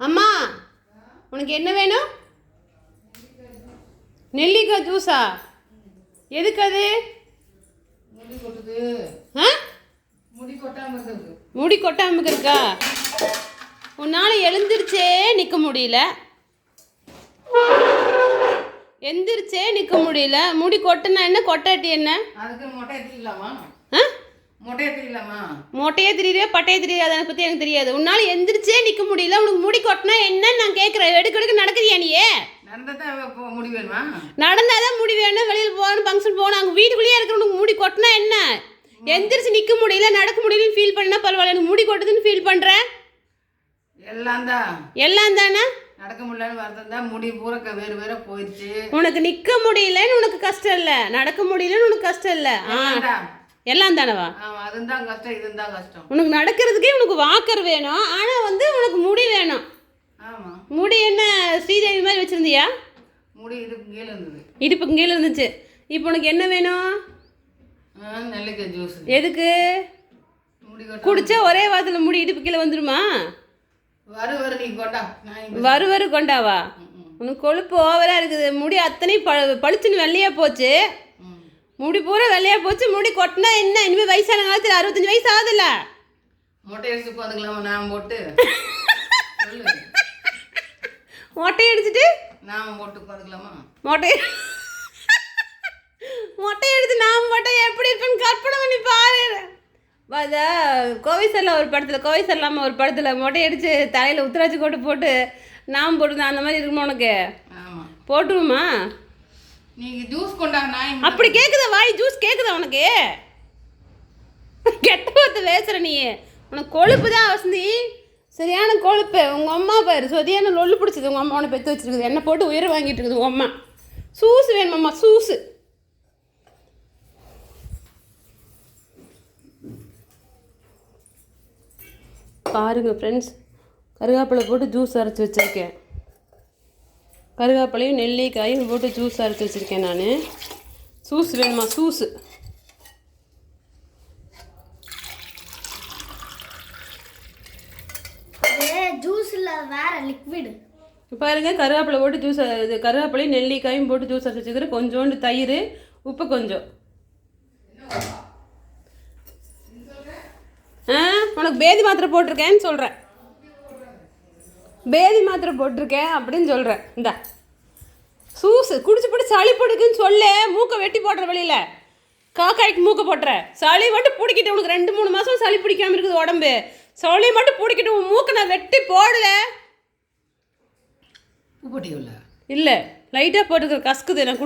அம்மா உனக்கு என்ன வேணும்? நெல்லிக்காய் ஜூஸா? எதுக்கு அது முடி கொட்டுது. ஆ? முடி கொட்டாம இருக்குது முடி கொட்டாமல் இருக்கா? உன்னால் எழுந்திருச்சே நிற்க முடியல. எந்திரிச்சே நிற்க முடியல. முடி கொட்டுனா என்ன? கொட்டாட்டி என்ன? அதுக்கு மொட்டை எடுத்துக்கலாமா ஆ? மொட்டையே தெரியுதே பட்டையே தெரியாது அதை பற்றி எனக்கு தெரியாது. உன்னால் எந்திரிச்சே நிற்க முடியல உனக்கு முடி கொட்டினா என்னன்னு நான் கேட்குறேன் எடுக்க எடுக்க நடக்குதியா நீயே? நடந்ததான் முடி வேணுமா? வெளியில் போகணும் ஃபங்க்ஷன் போகணும் அங்கே வீட்டுக்குள்ளேயே இருக்கிறவனுக்கு முடி கொட்டினா என்ன? எந்திரிச்சு நிற்க முடியல நடக்க முடியலன்னு ஃபீல் பண்ணா பரவாயில்ல எனக்கு முடி கொட்டுதுன்னு ஃபீல் பண்ணுறேன் எல்லாம் தான் எல்லாம் தானே? நடக்க முடியலன்னு வருத்தம் தான் முடி பூரா வேறு வேற போயிடுச்சு உனக்கு நிற்க முடியலன்னு உனக்கு கஷ்டம் இல்லை நடக்க முடியலன்னு உனக்கு கஷ்டம் இல்லை. ஆ. எல்லாம் தான். எல்லாம் தானவா? ஆமா அதுவும் தான் கஷ்டம் இதுவும் தான் கஷ்டம். உனக்கு நடக்கிறதுக்கே உனக்கு வாக்கர் வேணும். ஆனால் வந்து உனக்கு முடி வேணும். முடி என்ன ஸ்ரீதேவி மாதிரி வச்சுருந்தியா? முடி இடுப்பு கீழே இருந்தது. இடுப்புக்கு கீழே இருந்துச்சு. இப்போ உனக்கு என்ன வேணும்? நெல்லிக்காய் ஜூஸ். கொட்ட குடிச்சா ஒரே வாரத்தில் முடி இடுப்பு கீழே வந்துருமா? வரு வரு நீ கொண்டா. வரு வரு கொண்டாவா? உனக்கு கொழுப்பு ஓவராக இருக்குது. முடி அத்தனை ப பளிச்சுன்னு வெள்ளையாக போச்சு. முடி பூரா வெள்ளையாக போச்சு. முடி கொட்டினா என்ன? இனிமேல் வயசான காலத்தில் அறுபத்தஞ்சு வயசு ஆகுதுல்ல? மொட்டை அடிச்சு உட்காந்துக்கலாமா? நான் போட்டு. மொட்டை அடிச்சிட்டு? நாம போட்டு மொட்டை மொட்டை எடுத்து நான் மட்டும் எப்படி இருப்பேன்னு கற்பனை பண்ணி பாரு. அத கோவை சரலா ஒரு படத்தில் கோவை சரலாம ஒரு படத்தில் மொட்டை அடித்து தலையில் உத்தராட்சி கோட்டு போட்டு நாம் போட்டுருந்தேன் அந்த மாதிரி இருக்குமா உனக்கு? போட்டுருமா நீங்க ஜூஸ் கொண்டா நான் அப்படி கேட்குதா வாய்? ஜூஸ் கேட்குதா உனக்கு? கெட்ட பார்த்து பேசுற நீ. உனக்கு கொழுப்பு தான் வசந்தி. சரியான கொழுப்பு. உங்கள் அம்மா பாரு சொதியான லொல்லு பிடிச்சது? உங்கள் அம்மா உன்னை பெற்று வச்சிருக்குது. என்ன போட்டு உயிர் வாங்கிட்டு இருக்குது உங்கள் அம்மா. சூசு வேணுமாம்மா சூசு. பாருங்க ஃப்ரெண்ட்ஸ் கருவேப்பிலை போட்டு ஜூஸ் அரைச்சி வச்சுருக்கேன். கருவேப்பிலையும் நெல்லிக்காயும் போட்டு ஜூஸ் அரைச்சி வச்சுருக்கேன் நான். சூஸ் வேணுமா? சூஸு பாருங்க கருவேப்பிலை போட்டு ஜூஸ் இது கருவேப்பிலையும் நெல்லிக்காயும் போட்டு ஜூஸ் அரைச்சி வச்சுக்கிறேன் கொஞ்சோண்டு தயிர் உப்பு கொஞ்சம். ஆ உனக்கு பேதி மாத்திரை போட்டிருக்கேன்னு சொல்கிறேன் பேதி மாத்திரை போட்டிருக்கேன் அப்படின்னு சொல்கிறேன் இந்தா. சூஸு குடிச்சு போட்டு சளி பிடிக்குன்னு சொல்ல. மூக்கை வெட்டி போடுற வெளியில் காக்காய்க்கு மூக்கை போட்டுற. சளி மட்டும் பிடிக்கிட்டு உனக்கு ரெண்டு மூணு மாதம் சளி பிடிக்காம இருக்குது உடம்பு. சளி மட்டும் பிடிக்கிட்டு உன் மூக்கை நான் வெட்டி போடல. இல்லை. லைட்டாக போட்டுக்கிற கசக்குது நான் குடி